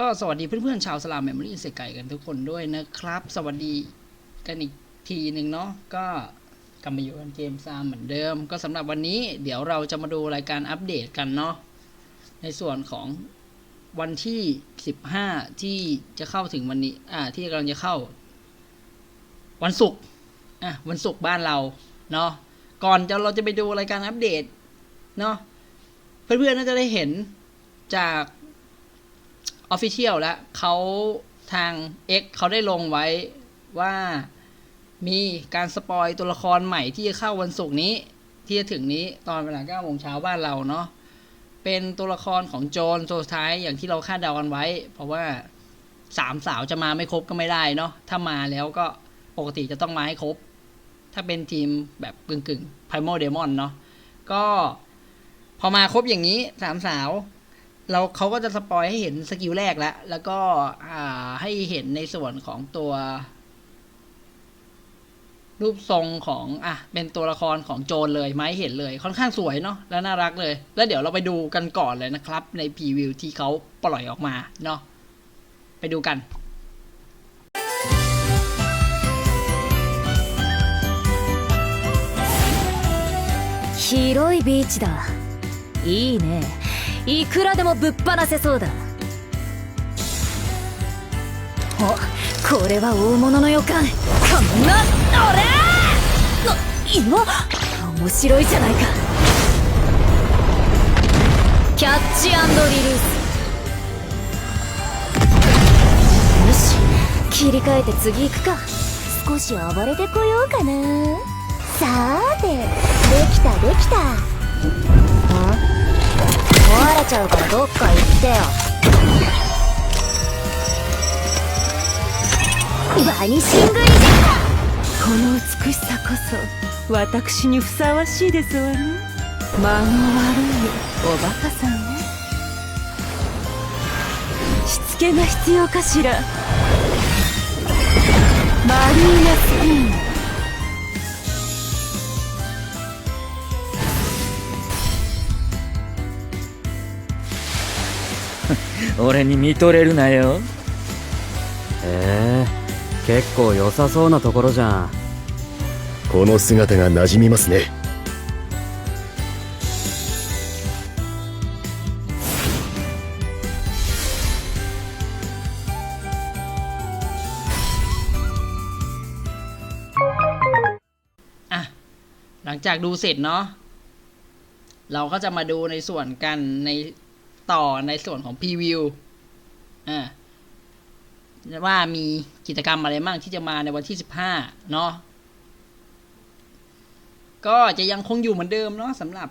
ก็สวัสดีเพื่อนๆชาวสลามแมมโมรี่เสกไก่กันทุกคนด้วยนะครับ สวัสดีกันอีกทีหนึ่งเนาะก็กลับมาอยู่กันเกมซามเหมือนเดิม ก็สำหรับวันนี้เดี๋ยวเราจะมาดูรายการอัปเดตกันเนาะในส่วนของวันที่ 15 ที่จะเข้าถึงวันนี้ อ่า ที่กำลังจะเข้า วันศุกร์อะวันศุกร์บ้านเราเนาะก่อนจะเราจะไปดูรายการอัปเดตเนาะเพื่อนๆน่าจะได้เห็นจาก ออฟฟิเชียลแล้วเขาทาง X เขาได้ลงไว้ว่ามีการสปอยตัวละครใหม่ที่จะเข้าวันศุกร์นี้ ที่จะถึงนี้ตอนเวลา9โมงเช้าบ้านเราเนาะเป็นตัวละครของโจนตัวสุดท้ายอย่างที่เราคาดเดากันไว้ เพราะว่าสามสาวจะมาไม่ครบก็ไม่ได้เนาะถ้ามาแล้วก็ปกติจะต้องมาให้ครบ ถ้าเป็นทีมแบบกึ่งกึ่งไพโมเดมอนเนาะก็พอมาครบอย่างนี้สามสาว เราเขาก็จะสปอยให้เห็นสกิลแรกแล้ว แล้วก็อ่าให้เห็นในส่วนของตัว รูปทรงของอ่ะเป็นตัวละครของโจนเลยไหมาให้เห็นเลย ค่อนข้างสวยเนาะและน่ารักเลย แล้วเดี๋ยวเราไปดูกันก่อนเลยนะครับ ในพรีวิวที่เขาปล่อยออกมาเนาะไปดูกัน 広いビーチだいいね いくらでもぶっ放せそうだ。おこれは大物の予感。こんな俺な今？面白いじゃないか。キャッチリリース。よし切り替えて次行くか。少し暴れてこようかな。さーてできたできた。壊れちゃうからどっか行ってよ。バニシングリジこの美しさこそ私にふさわしいですわね。間の悪いおバカさんね。しつけが必要かしら。マリーナスピン。俺に見とれるなよへえ結構良さそうなところじゃんこの姿が馴染みますね อ่ะ หลังจากดูเสร็จเนาะ เราก็จะมาดูในส่วนกันใน ต่อในส่วนของพรีวิวอ่าว่ามีกิจกรรมอะไรบ้างที่จะมาในวันที่15เนาะก็จะยังคงอยู่เหมือนเดิมเนาะสำหรับ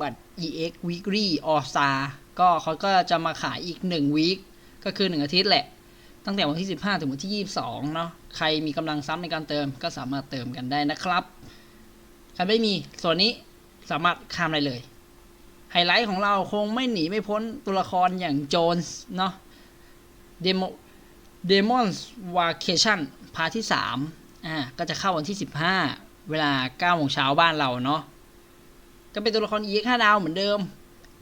บัตร EX Weekly All Star ก็เขาก็จะมาขายอีก1วีคก็คือ 1 อาทิตย์แหละ ตั้งแต่วันที่ 15 ถึงวันที่ 22 เนาะใครมีกำลังซ้ำในการเติมก็สามารถเติมกันได้นะครับ ใครไม่มีส่วนนี้สามารถข้ามได้เลย ไฮไลท์ของเราคงไม่หนีไม่พ้นตัวละครอย่างโจนส์เนาะเดโมเดมอนส์วาเคชั่นพาร์ทที่ 3 อ่า ก็จะเข้าวันที่ 15 เวลา9โมงเช้าบ้านเราเนาะ ก็เป็นตัวละคร EX 5ดาวเหมือนเดิม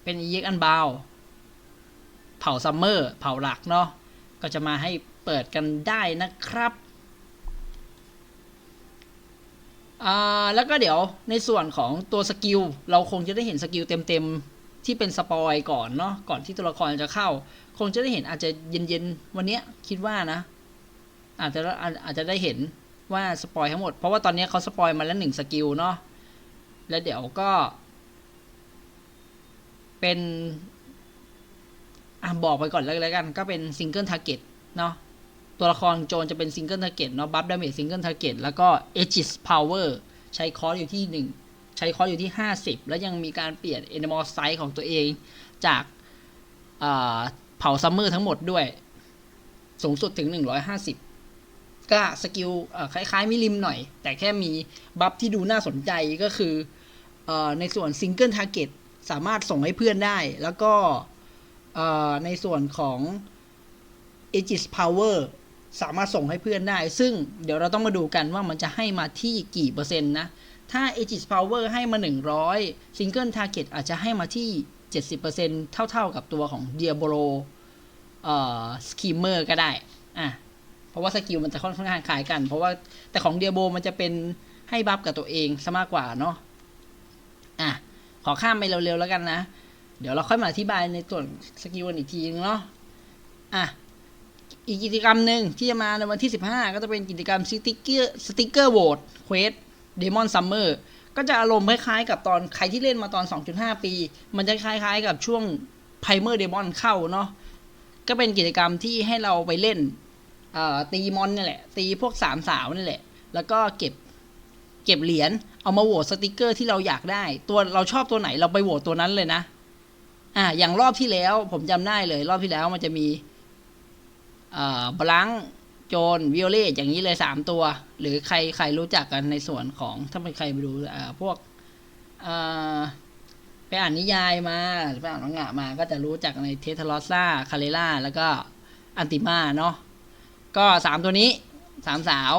เป็น EX อันบาว เผ่าซัมเมอร์ เผ่าหลักเนาะ ก็จะมาให้เปิดกันได้นะครับ อ่าแล้วก็เดี๋ยวในส่วนของตัวสกิลเราคงจะได้เห็นสกิลเต็มๆ ที่เป็นสปอยก่อนเนาะก่อนที่ตัวละครจะเข้า คงจะได้เห็นอาจจะเย็นๆ วันเนี้ยคิดว่านะ อาจจะอาอาจจะได้เห็นว่าสปอยทั้งหมด เพราะว่าตอนนี้เขาสปอยมาแล้วหนึ่งสกิลเนาะแล้วเดี๋ยวก็ เป็นอะบอกไปก่อนเลยแล้วกัน ก็เป็นซิงเกิลทาร์เก็ตเนาะ ตัวละครโจนจะเป็นซิงเกิลทาร์เก็ตเนาะบัฟดาเมจซิงเกิลทาร์เก็ตแล้วก็เอจิสพาวเวอร์ใช้คอร์สอยู่ที่หนึ่งใช้คอร์สอยู่ที่ 50 แล้วยังมีการเปลี่ยนเอนมอลไซส์ของตัวเองจากเผาซัมเมอร์ทั้งหมดด้วย สูงสุดถึง 150 ก็สกิลคล้ายๆมิลิมหน่อย แต่แค่มีบัฟที่ดูน่าสนใจก็คืออในส่วนซิงเกิลทาร์เก็ตสามารถส่งให้เพื่อนได้ แล้วก็ในส่วนของ Aegis Power สามารถส่งให้เพื่อนได้ ซึ่งเดี๋ยวเราต้องมาดูกันว่ามันจะให้มาที่กี่เปอร์เซ็นต์นะ ถ้า Aegis Power ให้มา 100 Single Target อาจจะให้มาที่ 70%เท่าๆกับตัวของ Diablo เอ่อสกีมเมอร์ก็ได้อะเพราะว่าสกิลมันจะค่อนข้างคล้ายกัน เพราะว่าแต่ของเดียโบมันจะเป็นให้บัฟกับตัวเองซะมากกว่าเนาะอะขอข้ามไปเร็วๆแล้วกันนะ เดี๋ยวเราค่อยมาอธิบายในส่วนสกิลกันอีกทีนึงเนาะอะ อีกกิจกรรมหนึ่งที่จะมาในวันที่ 15 ก็จะเป็นกิจกรรมสติกเกอร์สติกเกอร์โหวตเควสเดมอนซัมเมอร์ก็จะอารมณ์คล้ายๆกับตอนใครที่เล่นมาตอน 2.5 ปี มันจะคล้ายๆกับช่วงไพเมอร์เดมอนเข้าเนาะก็เป็นกิจกรรมที่ให้เราไปเล่นตีมอนนี่แหละ ตีพวกสามสาวนี่แหละ แล้วก็เก็บเก็บเหรียญเอามาโหวตสติกเกอร์ที่เราอยากได้ ตัวเราชอบตัวไหนเราไปโหวตตัวนั้นเลยนะ อ่าอย่างรอบที่แล้วผมจำได้เลย รอบที่แล้วมันจะมี บลังโจนวิโอเลตอย่างนี้เลยสามตัว หรือใครใครรู้จักกันในส่วนของถ้าเป็นใครไปดูพวกไปอ่านนิยายมาหรือไปอ่านมังงะมาก็จะรู้จักในเททลอสซาคาเลล่าแล้วก็อันติมาเนาะก็สามตัวนี้สามสาว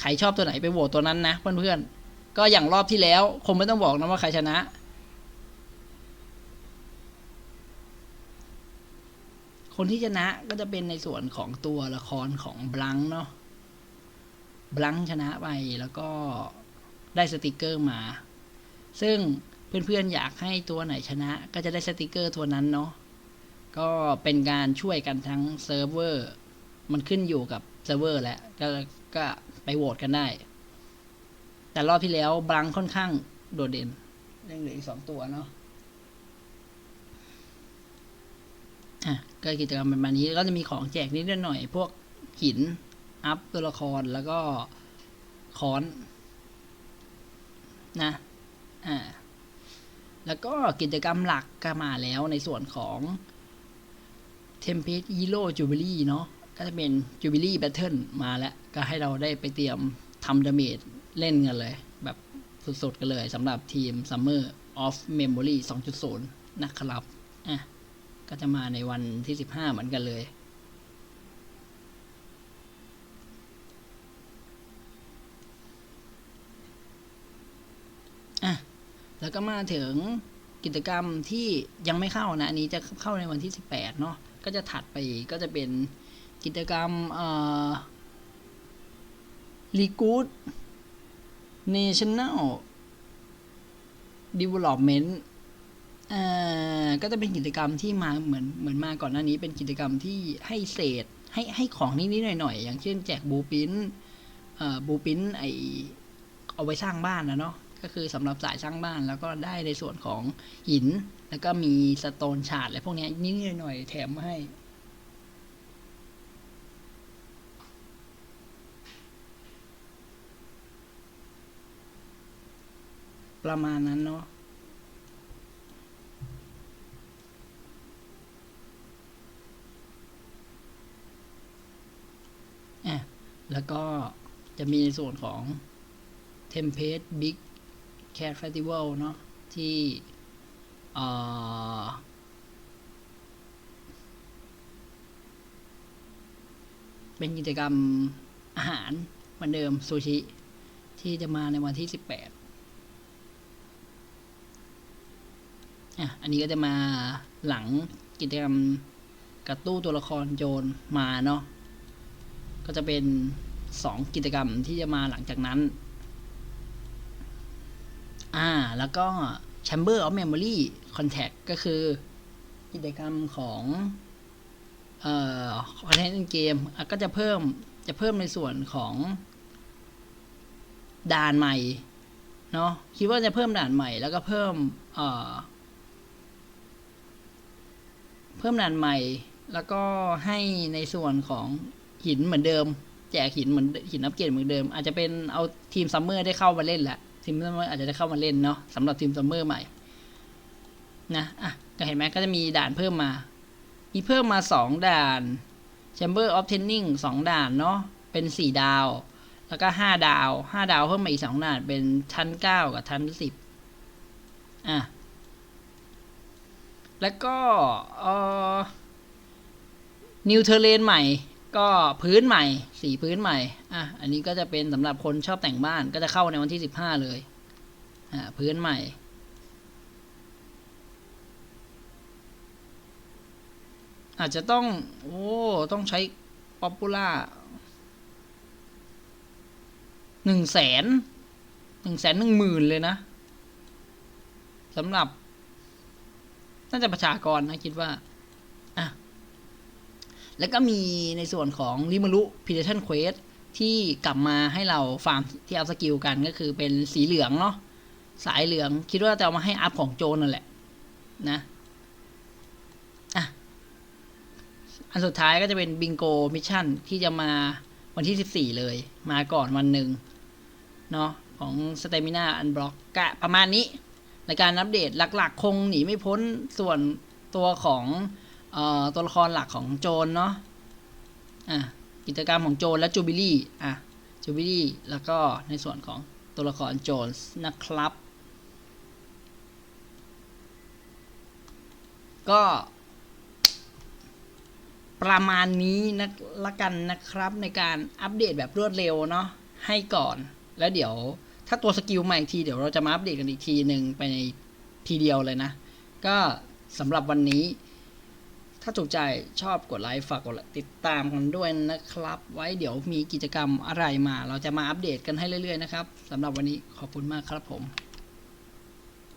ใครชอบตัวไหนไปโหวตตัวนั้นนะเพื่อนๆก็อย่างรอบที่แล้วคงไม่ต้องบอกนะว่าใครชนะ คนที่ชนะก็จะเป็นในส่วนของตัวละครของบลังเนาะบลังชนะไปแล้วก็ได้สติกเกอร์มา ซึ่งเพื่อนๆอยากให้ตัวไหนชนะ ก็จะได้สติกเกอร์ตัวนั้นเนาะก็เป็นการช่วยกันทั้งเซิร์ฟเวอร์ มันขึ้นอยู่กับเซิร์ฟเวอร์แหละก็ก็ไปโหวตกันได้ แต่รอบที่แล้วบลังค่อนข้างโดดเด่นยังเหลืออีกสองตัวเนาะ อะ ก็กิจกรรมประมาณนี้ก็จะมีของแจกนิดหน่อย พวกหิน อัพตัวละครแล้วก็ค้อนนะ อ่า แล้วก็กิจกรรมหลักก็มาแล้วในส่วนของ Tempest Hero Jubilee เนาะก็จะเป็น Jubilee Battle มาแล้ว ก็ให้เราได้ไปเตรียมทำดาเมจเล่นกันเลย แบบสุดๆกันเลยสำหรับทีม Summer of Memory 2.0 นะครับ อะ ก็จะมาในวันที่สิบห้าเหมือนกันเลย อะ แล้วก็มาถึงกิจกรรมที่ยังไม่เข้านะ อันนี้จะเข้าในวันที่สิบแปดเนาะ ก็จะถัดไปก็จะเป็นกิจกรรมเอ่อ r e g o o d National Development อ่า ก็จะเป็นกิจกรรมที่มาเหมือนเหมือนมาก่อนหน้านี้ เป็นกิจกรรมที่ให้เศษให้ให้ของนิดๆหน่อยๆอย่างเช่นแจกบูปินบูปินไอเอาไว้สร้างบ้านนะเนาะก็คือสำหรับสายสร้างบ้านแล้วก็ได้ในส่วนของหิน แล้วก็มีสโตนชาร์ดอะไรพวกนี้นิดๆหน่อยๆแถมมาให้ประมาณนั้นเนาะ อะ แล้วก็จะมีในส่วนของ Tempest Big Cat Festival เนาะที่เป็นกิจกรรมอาหารเหมือนเดิมซูชิ ที่จะมาในวันที่ 18อะอันนี้ก็จะมาหลังกิจกรรมกระตู้ตัวละครโจรมาเนาะก็จะเป็น สองกิจกรรมที่จะมาหลังจากนั้น อ่า แล้วก็ Chamber of Memory Contact ก็คือ กิจกรรมของเอ่อ Content in Game ก็จะเพิ่มจะเพิ่มในส่วนของด่านใหม่ เนาะคิดว่าจะเพิ่มด่านใหม่ แล้วก็เพิ่ม เอ่อ เพิ่มด่านใหม่ แล้วก็ให้ในส่วนของหินเหมือนเดิม แจกหินเหมือนหินอัปเกรดเหมือนเดิม อาจจะเป็นเอาทีมซัมเมอร์ได้เข้ามาเล่นแหละทีมซัมเมอร์อาจจะได้เข้ามาเล่นเนาะสำหรับทีมซัมเมอร์ใหม่นะอะก็เห็นไหมก็จะมีด่านเพิ่มมา มีเพิ่มมาสองด่าน Chamber of Training สองด่านเนาะเป็นสี่ดาว แล้วก็ห้าดาวห้าดาวเพิ่มมาอีกสองด่านเป็นชั้นเก้ากับชั้นสิบอะ แล้วก็เอ่อนิวเทเลนใหม่ ก็พื้นใหม่ สีพื้นใหม่ อะ อันนี้ก็จะเป็นสำหรับคนชอบแต่งบ้าน ก็จะเข้าในวันที่สิบห้าเลย อ่า พื้นใหม่ อาจจะต้อง โอ้ ต้องใช้ป๊อปปูล่าหนึ่งแสนหนึ่งแสนหนึ่งหมื่นเลยนะสำหรับ น่าจะประชากรนะคิดว่า แล้วก็มีในส่วนของริมารุพิเดชันเควสที่กลับมาให้เราฟาร์มที่อัพสกิลกันก็คือเป็นสีเหลืองเนาะสายเหลืองคิดว่าจะเอามาให้อัพของโจนนั่นแหละนะอะอันสุดท้ายก็จะเป็นบิงโกมิชชั่นที่จะมาวันที่ 14 เลย มาก่อนวันหนึ่งเนาะของสเตมินาอันบล็อกกะประมาณนี้ ในการอัปเดตหลักๆ คงหนีไม่พ้นส่วนตัวของ ตัวละครหลักของโจนเนาะอะกิจกรรมของโจนและจูบิลี่อะจูบิลี่แล้วก็ในส่วนของตัวละครโจนนะครับ ก็ประมาณนี้นะละกันนะครับในการอัปเดตแบบรวดเร็วเนาะให้ก่อน แล้วเดี๋ยวถ้าตัวสกิลใหม่ทีเดี๋ยวเราจะมาอัปเดตกันอีกทีหนึ่งไปในทีเดียวเลยนะ ก็สำหรับวันนี้ ถ้าถูกใจชอบกดไลค์ฝากกดติดตามกันด้วยนะครับ ไว้เดี๋ยวมีกิจกรรมอะไรมา เราจะมาอัปเดตกันให้เรื่อยๆนะครับสำหรับวันนี้ขอบคุณมากครับผม